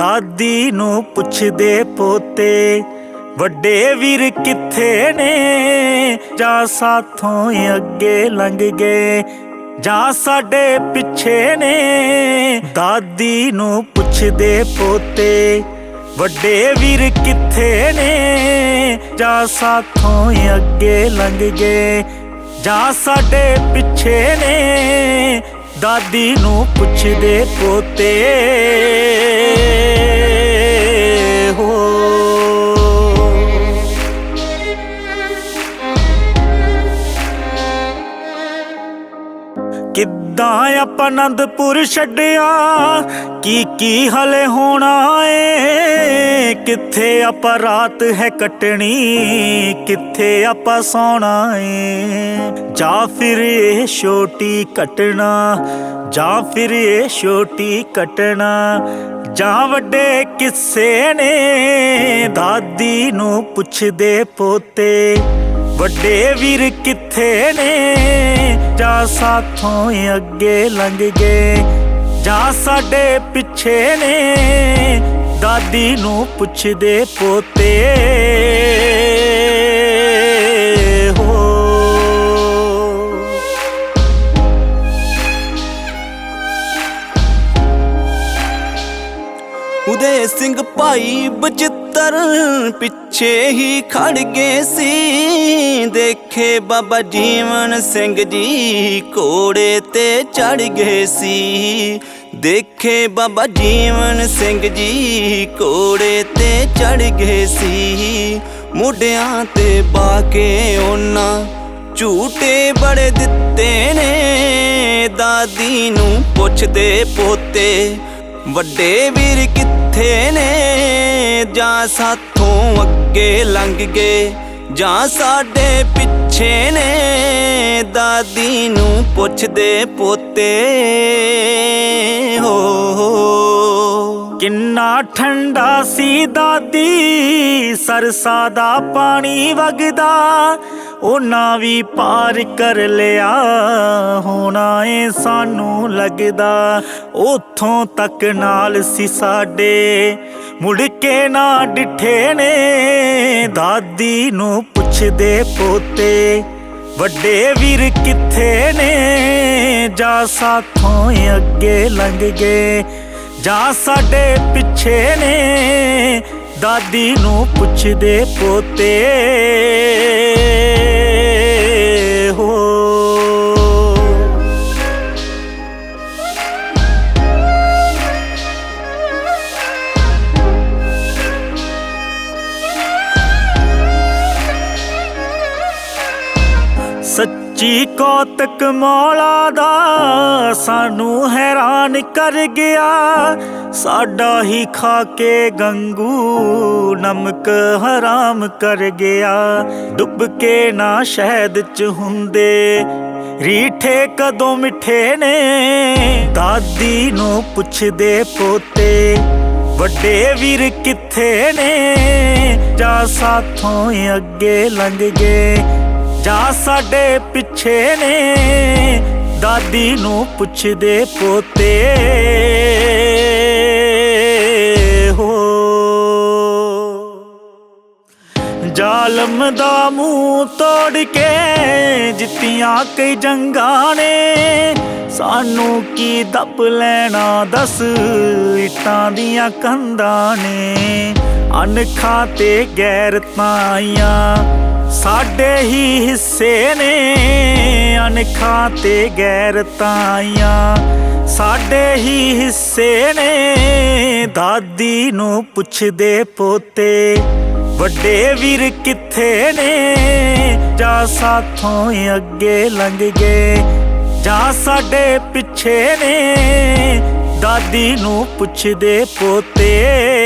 ਦਾਦੀ ਨੂੰ ਪੁੱਛਦੇ ਪੋਤੇ, ਵੱਡੇ ਵੀਰ ਕਿੱਥੇ ਨੇ? ਜਾਂ ਸਾਥੋਂ ਅੱਗੇ ਲੰਘ ਗਏ, ਜਾਂ ਸਾਡੇ ਪਿੱਛੇ ਨੇ। ਦਾਦੀ ਨੂੰ ਪੁੱਛਦੇ ਪੋਤੇ, ਵੱਡੇ ਵੀਰ ਕਿੱਥੇ ਨੇ? ਜਾਂ ਸਾਥੋਂ ਅੱਗੇ ਲੰਘ ਗਏ, ਜਾਂ ਸਾਡੇ ਪਿੱਛੇ ਨੇ। ਦਾਦੀ ਨੂੰ ਪੁੱਛਦੇ ਪੋਤੇ। ਕਿੱਦਾਂ ਆਪਾਂ ਆਨੰਦਪੁਰ ਛੱਡਿਆ? ਕੀ ਕੀ ਹਲੇ ਹੋਣਾ ਏ? ਕਿੱਥੇ ਆਪਾਂ ਰਾਤ ਹੈ ਕੱਟਣੀ? ਕਿੱਥੇ ਆਪਾਂ ਸੌਣਾ ਏ? ਜਾਂ ਫਿਰ ਇਹ ਛੋਟੀ ਕੱਟਣਾ ਜਾਂ ਫਿਰ ਇਹ ਛੋਟੀ ਕੱਟਣਾ ਜਾਂ ਵੱਡੇ ਕਿੱਸੇ ਨੇ? ਦਾਦੀ ਨੂੰ ਪੁੱਛਦੇ ਪੋਤੇ। ਵੱਡੇ ਵੀਰ ਕਿੱਥੇ ਨੇ? ਜਾਂ ਸਾਥੋਂ ਅੱਗੇ ਲੰਘ ਗਏ। ਜਾਂ ਸਾਡੇ ਪਿੱਛੇ ਨੇ? ਦਾਦੀ ਨੂੰ ਪੁੱਛਦੇ ਪੋਤੇ। ਹੋ। ਉਦੇ ਸਿੰਘ ਭਾਈ ਬਚਿੱਤਰ ਪਿੱਛੇ ਹੀ ਖੜ ਗਏ ਸੀ। ਦੇਖੇ ਬਾਬਾ ਜੀਵਨ ਸਿੰਘ ਜੀ ਘੋੜੇ ਤੇ ਚੜ ਗਏ ਸੀ। ਦੇਖੇ ਬਾਬਾ ਜੀਵਨ ਸਿੰਘ ਜੀ ਘੋੜੇ ਤੇ ਚੜ ਗਏ ਸੀ। ਮੋਢਿਆਂ ਤੇ ਪਾ ਉਹਨਾਂ ਝੂਟੇ ਬੜੇ ਦਿੱਤੇ ਨੇ। ਦਾਦੀ ਨੂੰ ਪੁੱਛਦੇ ਪੋਤੇ, ਵੱਡੇ ਵੀਰ ਕਿੱਥੇ ਨੇ? ਜਾਂ ਸਾਥੋਂ ਅੱਗੇ ਲੰਘ ਗਏ? ਜਾਂ ਸਾਡੇ ਪਿੱਛੇ ਨੇ ਦਾਦੀ ਨੂੰ ਪੁੱਛਦੇ ਪੋਤੇ ਹੋ ਕਿੰਨਾ ਠੰਡਾ ਸੀ ਦਾਦੀ, ਸਰਸਾ ਦਾ ਪਾਣੀ ਵਗਦਾ, ਉਹਨਾਂ ਵੀ ਪਾਰ ਕਰ ਲਿਆ, ਹੋਣਾ ਏ ਸਾਨੂੰ ਲੱਗਦਾ, ਉਥੋਂ ਤੱਕ ਨਾਲ ਸੀ ਸਾਡੇ, ਮੁੜ ਕੇ ਨਾ ਡਿਠੇ ਨੇ, ਦਾਦੀ ਨੂੰ ਪੁੱਛਦੇ ਪੋਤੇ, ਵੱਡੇ ਵੀਰ ਕਿੱਥੇ ਨੇ ਜਾ ਸਾਥੋਂ ਅੱਗੇ ਲੰਘ ਗਏ ਜਾਂ ਸਾਡੇ ਪਿੱਛੇ ਨੇ ਦਾਦੀ ਨੂੰ ਪੁੱਛਦੇ ਪੋਤੇ। ਸੱਚੀ ਕੌਤਕ ਮੌਲਾ ਦਾ ਸਾਨੂੰ ਹੈਰਾਨ ਕਰ ਗਿਆ। ਸਾਡਾ ਹੀ ਖਾ ਕੇ ਗੰਗੂ ਨਮਕ ਹਰਾਮ ਕਰ ਗਿਆ। ਡੁੱਬ ਕੇ ਨਾ ਸ਼ਹਿਦ ਚ ਹੁੰਦੇ, ਰੀਠੇ ਕਦੋਂ ਮਿੱਠੇ ਨੇ? ਦਾਦੀ ਨੂੰ ਪੁੱਛਦੇ ਪੋਤੇ, ਵੱਡੇ ਵੀਰ ਕਿੱਥੇ ਨੇ? ਜਾਂ ਸਾਥੋਂ ਅੱਗੇ ਲੰਘ ਗਏ। ਜਾਂ ਸਾਡੇ ਪਿੱਛੇ ਨੇ, ਦਾਦੀ ਨੂੰ ਪੁੱਛਦੇ ਪੋਤੇ। ਹੋ। ਜ਼ਾਲਮ ਦਾ ਮੂੰਹ ਤੋੜ ਕੇ ਜਿੱਤੀਆਂ ਕਈ ਜੰਗਾਂ ਨੇ। ਸਾਨੂੰ ਕੀ ਦੱਬ ਲੈਣਾ, ਦੱਸ ਇਟਾਂ ਦੀਆਂ ਕੰਧਾਂ ਨੇ। ਅਨਖਾਂ ਤੇ ਗੈਰਤਾਂ ਆਈਆਂ ਸਾਡੇ ਹੀ ਹਿੱਸੇ ਨੇ ਅਨਖਾਂ ਤੇ ਗੈਰ ਤਾਈਆਂ। ਸਾਡੇ ਹੀ ਹਿੱਸੇ ਨੇ, ਦਾਦੀ ਨੂੰ ਪੁੱਛਦੇ ਪੋਤੇ। ਵੱਡੇ ਵੀਰ ਕਿੱਥੇ ਨੇ, ਜਾਂ ਸਾਥੋਂ ਅੱਗੇ ਲੰਘ ਗਏ। ਜਾਂ ਸਾਡੇ ਪਿੱਛੇ ਨੇ, ਦਾਦੀ ਨੂੰ ਪੁੱਛਦੇ ਪੋਤੇ।